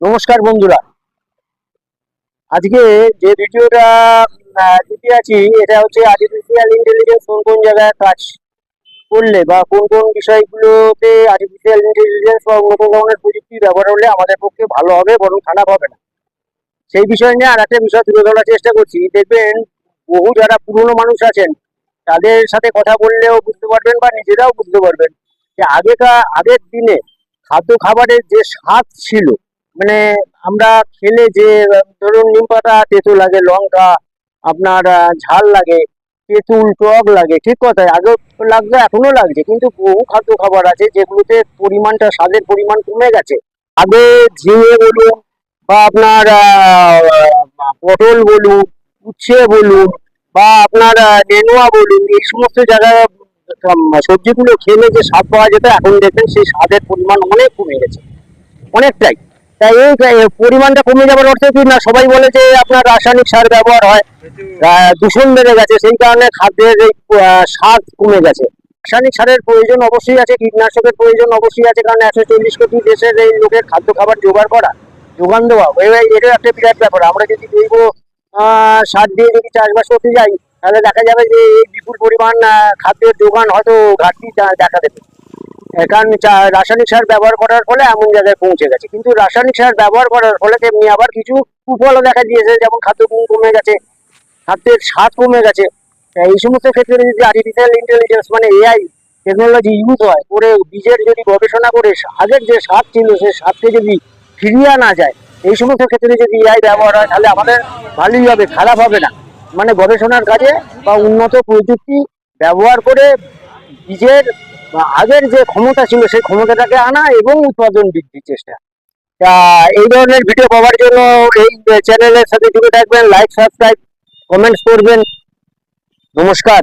নমস্কার বন্ধুরা। আজকে যে ভিডিওটা দিতে আছি, এটা হচ্ছে আর্টিফিশিয়াল ইন্টেলিজেন্স কোন কোন জায়গায় কাজ করলে বা কোন কোন বিষয়গুলোতে আর্টিফিশিয়াল ইন্টেলিজেন্স বা অন্য কোনো ধরনের প্রযুক্তি ব্যবহার হলে আমাদের পক্ষে ভালো হবে বরং খারাপ হবে না। সেই বিষয় নিয়ে আর একটা বিষয় তুলে ধরার চেষ্টা করছি। দেখবেন বহু যারা পুরনো মানুষ আছেন, তাদের সাথে কথা বললেও বুঝতে পারবেন বা নিজেরাও বুঝতে পারবেন যে আগেকার, আগের দিনে খাদ্য খাবারের যে স্বাদ ছিল মানে আমরা খেলে যে, ধরুন নিম পাতা তেতো লাগে, লঙ্কা, আপনার ঝাল লাগে, তেঁতুল, টক লাগে, ঠিক কথা আগে লাগতো এখনও লাগছে। কিন্তু বহু খাদ্য খাবার আছে যেগুলোতে পরিমাণটা, স্বাদের পরিমাণ কমে গেছে। আগে ঝিঙে বলুন বা আপনার পটল বলুন, উচ্ছে বলুন বা আপনার নেনুয়া বলুন, এই সমস্ত জায়গায় সবজিগুলো খেলে যে স্বাদ পাওয়া যেত, এখন দেখবেন সেই স্বাদের পরিমাণ অনেক কমে গেছে। অনেকটাই। তাই এই পরিমাণটা কমে যাওয়ার অর্থে কি না, সবাই বলে যে আপনার রাসায়নিক সার ব্যবহার হয় দূষণ বেড়ে গেছে, সেই কারণে খাদ্যের এই স্বাদ কমে গেছে। রাসায়নিক সারের প্রয়োজন অবশ্যই আছে, কীটনাশকের প্রয়োজন অবশ্যই আছে, কারণ একশো চল্লিশ কোটি দেশের এই লোকের খাদ্য খাবার জোগাড় করা যোগান দেওয়া এবার এটা একটা বিরাট ব্যাপার। আমরা যদি জৈব সার দিয়ে যদি চাষবাস করতে যাই, তাহলে দেখা যাবে যে এই বিপুল পরিমাণ খাদ্যের যোগান হয়তো ঘাটতি দেখা দেবে। কারণ চা- রাসায়নিক সার ব্যবহার করার ফলে এমন জায়গায় পৌঁছে গেছে। কিন্তু রাসায়নিক সার ব্যবহার করার ফলে তেমনি আবার কিছু কুফলও দেখা দিয়েছে, যেমন খাদ্য গুণ কমে গেছে, খাদ্যের স্বাদ কমে গেছে। এই সমস্ত ক্ষেত্রে যদি আর্টিফিশিয়াল ইন্টেলিজেন্স মানে এআই টেকনোলজি ইউজ হয়, করে বীজের যদি গবেষণা করে, আগের যে স্বাদ ছিল সেই স্বাদকে যদি ফিরিয়ে আনা যায়, এই সমস্ত ক্ষেত্রে যদি এআই ব্যবহার হয়, তাহলে আমাদের ভালোই হবে, খারাপ হবে না। মানে গবেষণার কাজে বা উন্নত প্রযুক্তি ব্যবহার করে বীজের বা আগের যে ক্ষমতা ছিল, সেই ক্ষমতাটাকে আনা এবং উৎপাদন বৃদ্ধির চেষ্টা। তা এই ধরনের ভিডিও পাওয়ার জন্য এই চ্যানেলের সাথে জুড়ে থাকবেন লাইক সাবস্ক্রাইব কমেন্টস করবেন। নমস্কার।